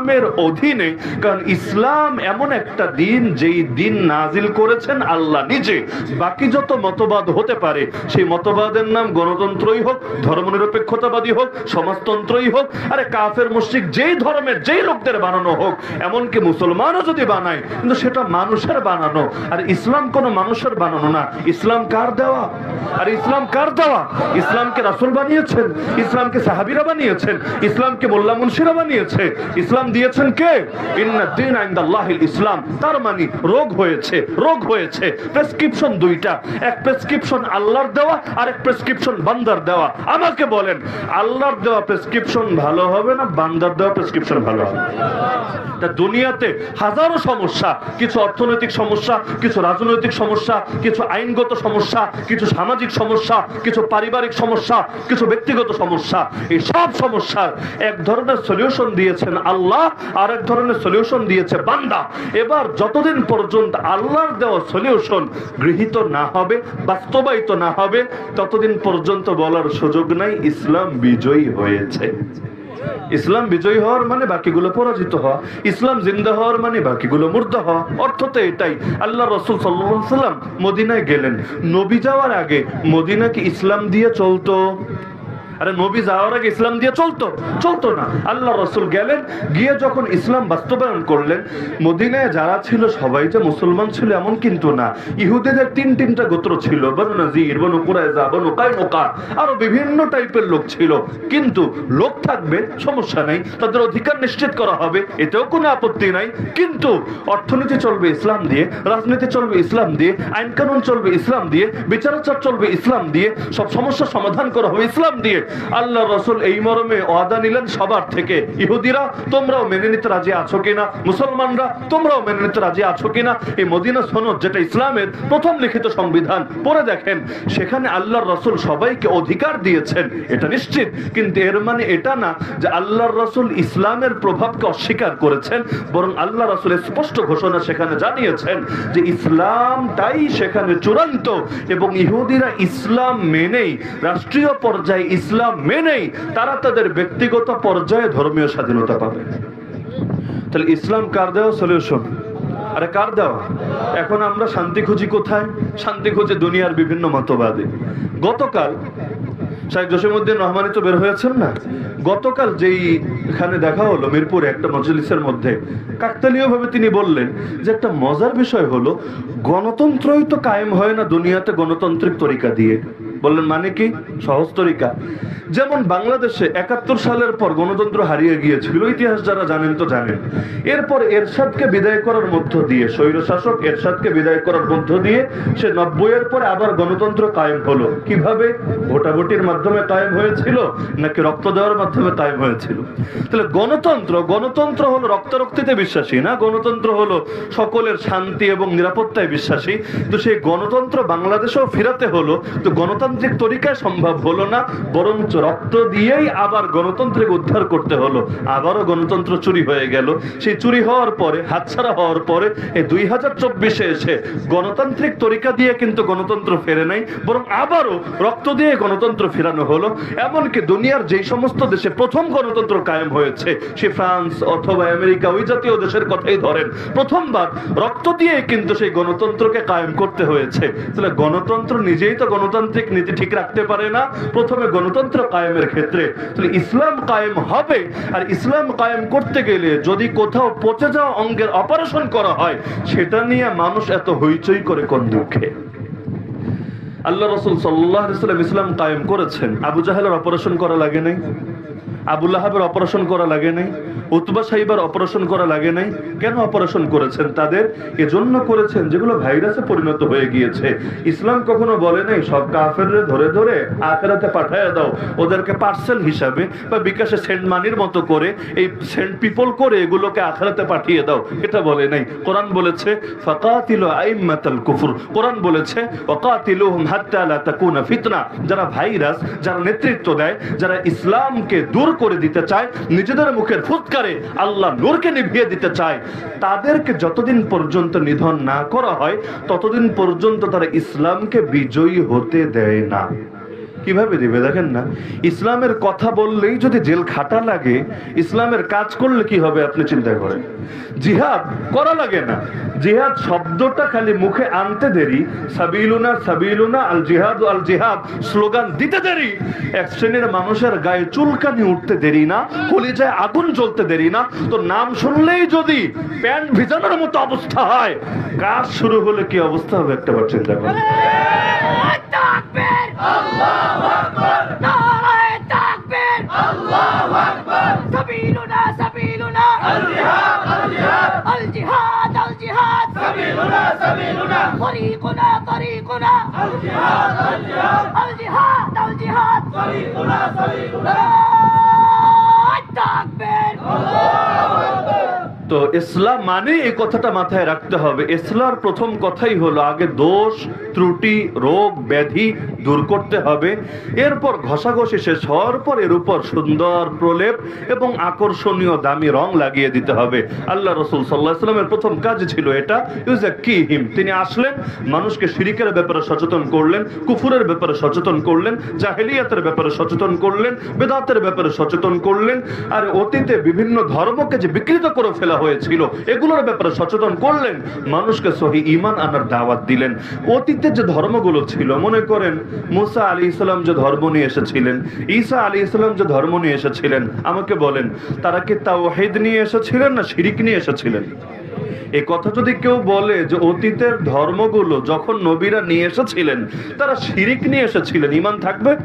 ইসলামের অধীনে, কারণ ইসলাম এমন একটা দিন যেই দিন নাজিল করেছেন আল্লাহ নিজে। বাকি যত মতবাদ হতে পারে, সেই মতবাদের নাম গণতন্ত্রই হোক, ধর্মনিরপেক্ষতাবাদী হোক, সমাজতন্ত্রই হোক, আরে কাফের, মুশরিক যেই ধর্মের, যেই লোকদের বানানো হোক, এমনকি মুসলমানও যদি বানায়, কিন্তু সেটা মানুষের বানানো। আর ইসলাম কোনো মানুষের বানানো না। ইসলাম কার দেওয়া? আর ইসলাম কার দেওয়া? ইসলামকে রাসূল বানিয়েছেন, ইসলামকে সাহাবিরা বানিয়েছেন, ইসলামকে মোল্লা মুন্সিরা বানিয়েছে, ইসলাম দিয়েছেন কে? ইন্না দিন আইন্দাল্লাহিল ইসলাম। তার মানে রোগ হয়েছে রোগ হয়েছে। প্রেসক্রিপশন দুইটা। এক প্রেসক্রিপশন আল্লাহর দেওয়া আর এক প্রেসক্রিপশন বান্দার দেওয়া। আমাকে বলেন, আল্লাহর দেওয়া প্রেসক্রিপশন ভালো হবে না বান্দার দেওয়া প্রেসক্রিপশন ভালো হবে? তা দুনিয়াতে হাজারো সমস্যা, কিছু অর্থনৈতিক সমস্যা, কিছু রাজনৈতিক সমস্যা, কিছু আইনগত সমস্যা, কিছু সামাজিক সমস্যা, কিছু পারিবারিক সমস্যা, কিছু ব্যক্তিগত সমস্যা। এই সব সমস্যার এক ধরনের সলিউশন দিয়েছেন আল্লাহ। আর এক ধরনের সলিউশন দিয়েছে বান্দা। এবার যতদিন পর্যন্ত আল্লাহর দেওয়া সলিউশন গৃহীত না হবে, বাস্তবায়িত না হবে, ততদিন পর্যন্ত বলার সুযোগ নাই, ইসলাম বিজয়ী হয়েছে। ইসলাম বিজয়ী হওয়ার মানে বাকিগুলো পরাজিত হওয়া, ইসলাম জিন্দা হওয়ার মানে বাকিগুলো মুর্দা হওয়া। অর্থ তো এটাই, আল্লাহ রসুল সাল্লাম মদিনায় গেলেন। নবী যাওয়ার আগে মদিনা কি ইসলাম দিয়ে চলতো। আরে নবী যাওয়ার আগে ইসলাম দিয়ে চলতো চলতো না। আল্লাহ রসুল গেলেন, গিয়ে যখন ইসলাম বাস্তবায়ন করলেন, মদিনায় যারা ছিল সবাই যে মুসলমান ছিল এমন কিন্তু না। ইহুদিদের তিন তিনটা গোত্র ছিল, বনু নাজির, বনু কুরাইজা বনু কাইনুকা, আরও বিভিন্ন টাইপের লোক ছিল। কিন্তু লোক থাকবে, সমস্যা নাই, তাদের অধিকার নিশ্চিত করা হবে, এতেও কোনো আপত্তি নাই। কিন্তু অর্থনীতি চলবে ইসলাম দিয়ে, রাজনীতি চলবে ইসলাম দিয়ে আইন কানুন চলবে ইসলাম দিয়ে, বিচারাচার চলবে ইসলাম দিয়ে, সব সমস্যার সমাধান করা হবে ইসলাম দিয়ে। আল্লাহ রসুল এই মর্মে ওয়াদা নিলেন সবার থেকে। ইহুদিরা, তোমরাও মেনে নিতে রাজি আছো কিনা? মুসলমানরা, তোমরাও মেনে নিতে রাজি আছো কিনা? এই মদিনা সনদ যেটা ইসলামের প্রথম লিখিত সংবিধান, পড়ে দেখেন, সেখানে আল্লাহর রসুল সবাইকে অধিকার দিয়েছেন, এটা নিশ্চিত। কিন্তু এর মানে এটা না যে আল্লাহর রসুল ইসলামের প্রভাবকে অস্বীকার করেছেন, বরং আল্লাহ রসুল স্পষ্ট ঘোষণা সেখানে জানিয়েছেন যে ইসলামটাই সেখানে চূড়ান্ত এবং ইহুদিরা ইসলাম মেনেই, রাষ্ট্রীয় পর্যায়ে ইসলাম মেনেই তারা তাদের ব্যক্তিগত পর্যায়ে ধর্মীয় স্বাধীনতা পাবে। তাহলে ইসলাম কার দেওয়া? সলিউশন আরে কার দেওয়া? এখন আমরা শান্তি খুঁজি কোথায়? শান্তি খুঁজে দুনিয়ার বিভিন্ন মতবাদে। গতকাল শাহেখ জসিমুদ্দিন রহমানি তো বের হয়েছেন না? গতকাল যেই এখানে দেখা হলো মিরপুরে একটা মজলিসের মধ্যে কাকতালীয় ভাবে তিনি বললেন যে একটা মজার বিষয় হলো, গণতন্ত্রই তো কায়েম হয় না দুনিয়াতে গণতান্ত্রিক তরিকা দিয়ে। বললেন মানে কি? সহজ তরিকা যেমন বাংলাদেশে একাত্তর সালের পর গণতন্ত্র হারিয়ে গিয়েছিল, ইতিহাস যারা জানেন তো জানেন। এরপর এরশাদকে বিদায় করার মধ্য দিয়ে, স্বৈরশাসক এরশাদকে বিদায় করার মধ্য দিয়ে সে নব্বই এর পরে আবার গণতন্ত্র কায়েম হলো। কীভাবে? ভোটাভুটির মাধ্যমে কায়েম হয়েছিল নাকি রক্ত দেওয়ার মাধ্যমে কায়েম হয়েছিল? তাহলে গণতন্ত্র গণতন্ত্র হলো রক্তারক্তিতে বিশ্বাসী না? গণতন্ত্র হলো সকলের শান্তি এবং নিরাপত্তায় বিশ্বাসী। তো সেই গণতন্ত্র বাংলাদেশেও ফিরাতে হলো, তো গণতান্ত্রিক তরিকায় সম্ভব হলো না, বরঞ্চ রক্ত দিয়েই আবার গণতন্ত্রকে উদ্ধার করতে হলো। আবারও গণতন্ত্র চুরি হয়ে গেল। সেই চুরি হওয়ার পরে, হাতছাড়া হওয়ার পরে, এই দুই হাজার চব্বিশে এসে গণতান্ত্রিক তরিকা দিয়ে কিন্তু গণতন্ত্র ফেরে নাই, বরং আবারও রক্ত দিয়ে গণতন্ত্র ফেরানো হলো। এমনকি দুনিয়ার যেই সমস্ত দেশে প্রথম গণতন্ত্র কায়েম হয়েছে, সে ফ্রান্স অথবা আমেরিকা, ওই জাতীয় দেশের কথাই ধরেন। প্রথমবার রক্ত দিয়ে কিন্তু সেই গণতন্ত্রকে কায়েম করতে হয়েছে। তাহলে গণতন্ত্র নিজেই তো গণতান্ত্রিক নীতি ঠিক রাখতে পারে না, প্রথমে গণতন্ত্র কায়েমের ক্ষেত্রে। তাহলে ইসলাম কায়েম হবে, আর ইসলাম কায়েম করতে গেলে যদি কোথাও পচে যাওয়া অঙ্গের অপারেশন করা হয়, সেটা নিয়ে মানুষ এত হইচই করে কোন দুঃখে? আল্লাহ রসুল সাল্লাম ইসলাম কায়েম করেছেন। আবু জাহেলের অপারেশন করা লাগে নাই? আবুল্লাহাবের অপারেশন করা লাগে নাই, উতবা সাহিবার অপারেশন করা লাগে নাই। কেন অপারেশন করেছেন তাদের? এজন্য করেছেন যেগুলো ভাইরাসে পরিণত হয়ে গিয়েছে। ইসলাম কখনো বলে নাই, সব কাফের ধরে ধরে আখেরাতে পাঠায় দাও। ওদেরকে পার্সেল হিসাবে বা বিকাশে সেন্ট মানির মতো করে, এই সেন্ট পিপল করে এগুলোকে আখেরাতে পাঠিয়ে দাও। এটা বলে নাই। কোরআন বলেছে, ফাকাতিলু আইম্মাতাল কুফর। কোরআন বলেছে ওয়াকাতিলুহুম হাত্তা লা তাকুনা ফিতনা। যারা ভাইরাস, যারা নেতৃত্ব দেয়, যারা ইসলামকে দূর করে দিতে চায়, নিজেদের মুখের ফুৎকারে আল্লাহ নূরকে নিভিয়ে দিতে চায়। তাদেরকে যতদিন পর্যন্ত নিধন না করা হয়, ততদিন পর্যন্ত তারা ইসলামকে বিজয়ী হতে দেয় না। কীভাবে দিবে দেখেন না? ইসলামের কথা বললেই যদি জেল খাটা লাগে, ইসলামের কাজ করলে কি হবে আপনি চিন্তা করেন? জিহাদ করা লাগে না। জিহাদ শব্দটা খালি মুখে আনতে দেরি। সাবিলুনা সাবিলুনা, আল জিহাদ আল জিহাদ। স্লোগান দিতে দেরি। এক শ্রেণির মানুষের গায়ে চুলকানি উঠতে দেরি না, কলিজায় আগুন জ্বলতে দেরি না। তো নাম শুনলেই যদি প্যান্ট ভিজানোর মতো অবস্থা হয়, কাজ শুরু হলে কি অবস্থা হবে একটা বার চিন্তা করেন। আল্লাহু আকবার। নারায়ে তাকবীর আল্লাহু আকবার। সাবিলুনা সাবিলুনা আল জিহাদ আল জিহাদ আল জিহাদ আল জিহাদ সাবিলুনা সাবিলুনা তরিকুনা তরিকুনা আল জিহাদ আল জিহাদ আল জিহাদ আল জিহাদ তরিকুনা তরিকুনা তাকবীর আল্লাহু আকবার। তো ইসলাম মানে এই কথাটা মাথায় রাখতে হবে। ইসলার প্রথম কথাই হলো, আগে দোষ, ত্রুটি, রোগ, ব্যাধি দূর করতে হবে। এরপর ঘষাঘষি শেষ হওয়ার পর এর উপর সুন্দর প্রলেপ এবং আকর্ষণীয় দামি রং লাগিয়ে দিতে হবে। আল্লাহ রসুল সাল্লাহ সাল্লামের প্রথম কাজ ছিল এটা ইউজ এ কি হিম তিনি আসলেন, মানুষকে শিরিকের ব্যাপারে সচেতন করলেন, কুফুরের ব্যাপারে সচেতন করলেন, জাহেলিয়াতের ব্যাপারে সচেতন করলেন, বেদাতের ব্যাপারে সচেতন করলেন, আর অতীতে বিভিন্ন ধর্মকে যে বিকৃত করে ফেলা হয়েছিল। এগুলোর ব্যাপারে সচেতন করলেন, মানুষকে সহি ইমান আনার দাওয়াত দিলেন। অতীতে যে ধর্মগুলো ছিল, মনে করেন মুসা আলী ইসলাম যে ধর্ম নিয়ে এসেছিলেন, ঈসা আলী ইসলাম যে ধর্ম নিয়ে এসেছিলেন, আমাকে বলেন, তারা কি তাওহিদ নিয়ে এসেছিলেন না শিরিক নিয়ে এসেছিলেন? এই কথা যদি কেউ বলে যে অতীতের ধর্মগুলো যখন নবীরা নিয়ে এসেছিলেন, তারা শিরিক নিয়ে এসেছিলেন। ইমান থাকবে?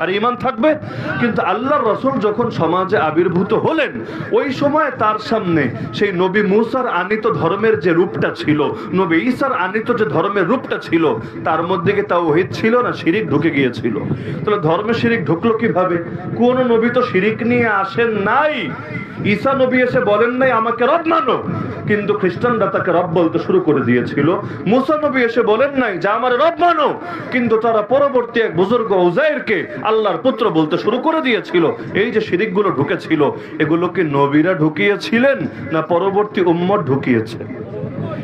আর ইমান থাকবে? কিন্তু আল্লাহর রসুল যখন সমাজে আবির্ভূত হলেন, ওই সময় তার সামনে সেই নবী মুসার আনিত ধর্মের যে রূপটা ছিল, নবী ঈসার আনিত যে ধর্মের রূপটা ছিল, তার মধ্যে কি তাও হিত ছিল না শিরিক ঢুকে গিয়েছিল? তাহলে ধর্মে শিরিক ঢুকলো কীভাবে? কোন নবী তো শিরিক নিয়ে আসেন নাই। ঈসা নবী এসে বলেন নাই, আমাকে রব মানো। কিন্তু খ্রিস্টানরা তাকে রব বলতে শুরু করে দিয়েছিল। মুসা নবী এসে বলেন নাই যে, আমার রব মানো। কিন্তু তারা পরবর্তী এক বুজুর্গ ওজাইরকে আল্লাহর পুত্র বলতে শুরু করে দিয়েছিল। এই যে শিরিকগুলো ঢুকেছিল এগুলোকে নবীরা ঢুকিয়েছিলেন না পরবর্তী উম্মত ঢুকিয়েছে?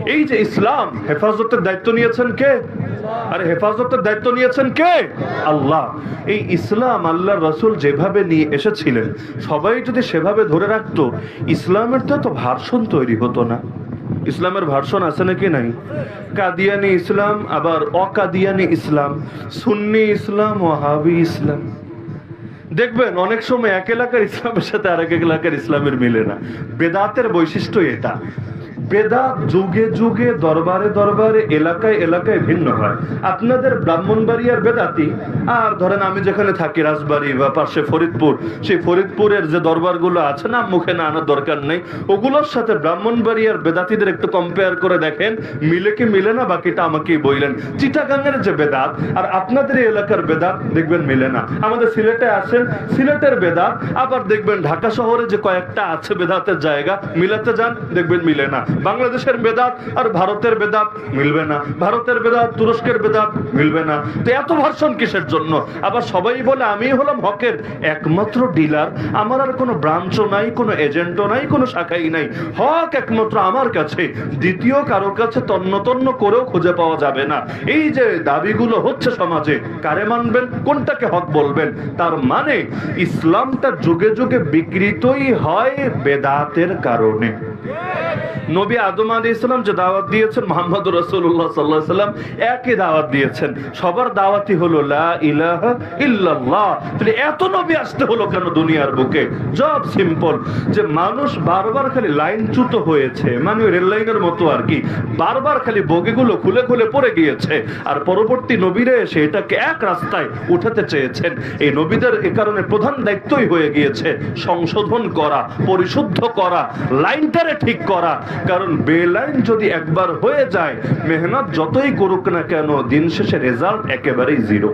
এই যে ইসলাম, হেফাজতের দায়িত্ব নিয়েছেন কে? আর, হেফাজতের দায়িত্ব নিয়েছেন কে? আল্লাহ। এই ইসলাম আল্লাহ রসুল যেভাবে নিয়ে এসেছিলেন, সবাই যদি সেভাবে ধরে রাখতো, ইসলামের তো এত ভার্সন তৈরি হতো না। ইসলামের ভার্সন আছে নাকি নাই? কাদিয়ানি ইসলাম, আবার অকাদিয়ানি ইসলাম, সুন্নি ইসলাম ওয়াহাবি ইসলাম। দেখবেন, অনেক সময় এক এলাকার ইসলামের সাথে আরেক এলাকার ইসলামের মিলে না। বেদাতের বৈশিষ্ট্য এটা। বেদাত যুগে যুগে, দরবারে দরবারে, এলাকায় এলাকায় ভিন্ন হয়। আপনাদের ব্রাহ্মণবাড়িয়ার বেদাতি, আর ধরেন আমি যেখানে থাকি, রাজবাড়ি বা পাশে ফরিদপুর, সেই ফরিদপুরের যে দরবারগুলো আছে না, মুখে না আনার দরকার নেই, ওগুলোর সাথে ব্রাহ্মণবাড়িয়ার বেদাতিদের একটু কম্পেয়ার করে দেখেন, মিলে কি মিলে না, বাকিটা আমাকেই বইলেন। চিটাগাঙ্গের যে বেদাত, আর আপনাদের এলাকার বেদাত দেখবেন মিলে না। আমাদের সিলেটে আসেন, সিলেটের বেদাত, আবার দেখবেন ঢাকা শহরে যে কয়েকটা আছে বেদাতের জায়গা, মিলাতে যান, দেখবেন মিলে না। বাংলাদেশের বেদাত আর ভারতের বেদাত মিলবে না। ভারতের বেদাত, তুরস্কের বেদাত মিলবে না। তো এত ভার্সন কিসের জন্য? আবার সবাই বলে, আমি হলাম হকের একমাত্র ডিলার আমার আর কোনো ব্রাঞ্চও নাই, কোনো এজেন্টও নাই, কোনো শাখাই নাই। হক একমাত্র আমার কাছে। দ্বিতীয় কারও কাছে তন্ন তন্ন করেও খুঁজে পাওয়া যাবে না। এই যে দাবিগুলো হচ্ছে সমাজে, কারে মানবেন, কোনটাকে হক বলবেন? তার মানে ইসলামটা যুগে যুগে বিকৃতই হয় বেদাতের কারণে। নবী আদম আলী ইসলাম যে দাওয়াত দিয়েছেন, মোহাম্মদ রসুল্লাহ সাল্লাহ সাল্লাম একই দাওয়াত দিয়েছেন। সবার দাওয়াতই হলো লা ইলাহা তাহলে এত নবী আসতে হলো কেন দুনিয়ার বুকে? জব সিম্পল। যে মানুষ বারবার খালি লাইনচ্যুত হয়েছে মানে রেল লাইনের মতো আর কি, বারবার খালি বগিগুলো খুলে খুলে পড়ে গিয়েছে, আর পরবর্তী নবীরে এসে এটাকে এক রাস্তায় উঠাতে চেয়েছেন। এই নবীদের এ কারণে প্রধান দায়িত্বই হয়ে গিয়েছে সংশোধন করা, পরিশুদ্ধ করা, লাইনটারে ঠিক করা। কারণ বেলাইন যদি একবার হয়ে যায়, মেহনত যতই করুক না কেন, দিন শেষে রেজাল্ট একেবারেই জিরো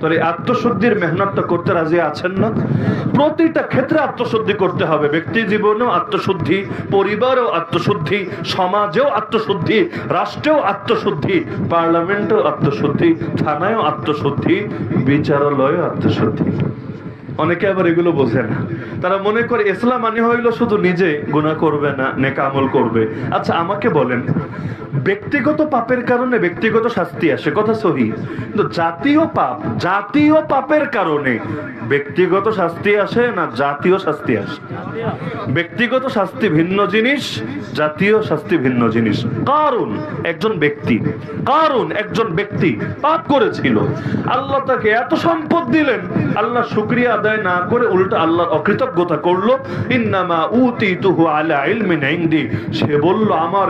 তাহলে আত্মশুদ্ধির মেহনতটা করতে রাজি আছেন না? প্রতিটা ক্ষেত্রে আত্মশুদ্ধি করতে হবে। ব্যক্তি জীবনেও আত্মশুদ্ধি, পরিবারেও আত্মশুদ্ধি, সমাজেও আত্মশুদ্ধি, রাষ্ট্রেও আত্মশুদ্ধি, পার্লামেন্টেও আত্মশুদ্ধি, থানায়ও আত্মশুদ্ধি, বিচারালয়েও আত্মশুদ্ধি। অনেকে আবার এগুলো বোঝে না। তারা মনে করে ইসলাম মানে হইল শুধু নিজে গুনাহ করবে না, নেক আমল করবে। আচ্ছা আমাকে বলেন, ব্যক্তিগত পাপের কারণে ব্যক্তিগত শাস্তি আসে, কথা সহি। জাতীয় পাপ, জাতীয় পাপের কারণে ব্যক্তিগত শাস্তি আসে না জাতীয় শাস্তি আসে? ব্যক্তিগত শাস্তি ভিন্ন জিনিস, জাতীয় শাস্তি ভিন্ন জিনিস। কারণ একজন ব্যক্তি, কারণ একজন ব্যক্তি পাপ করেছিল। আল্লাহ তাকে এত সম্পদ দিলেন, আল্লাহ শুক্রিয়া আদায় না করে উল্টা আল্লাহর অকৃতজ্ঞতা করল, ইন্নামা উতি তুহু আলা ইলমিন ইনদি। সে বলল, আমার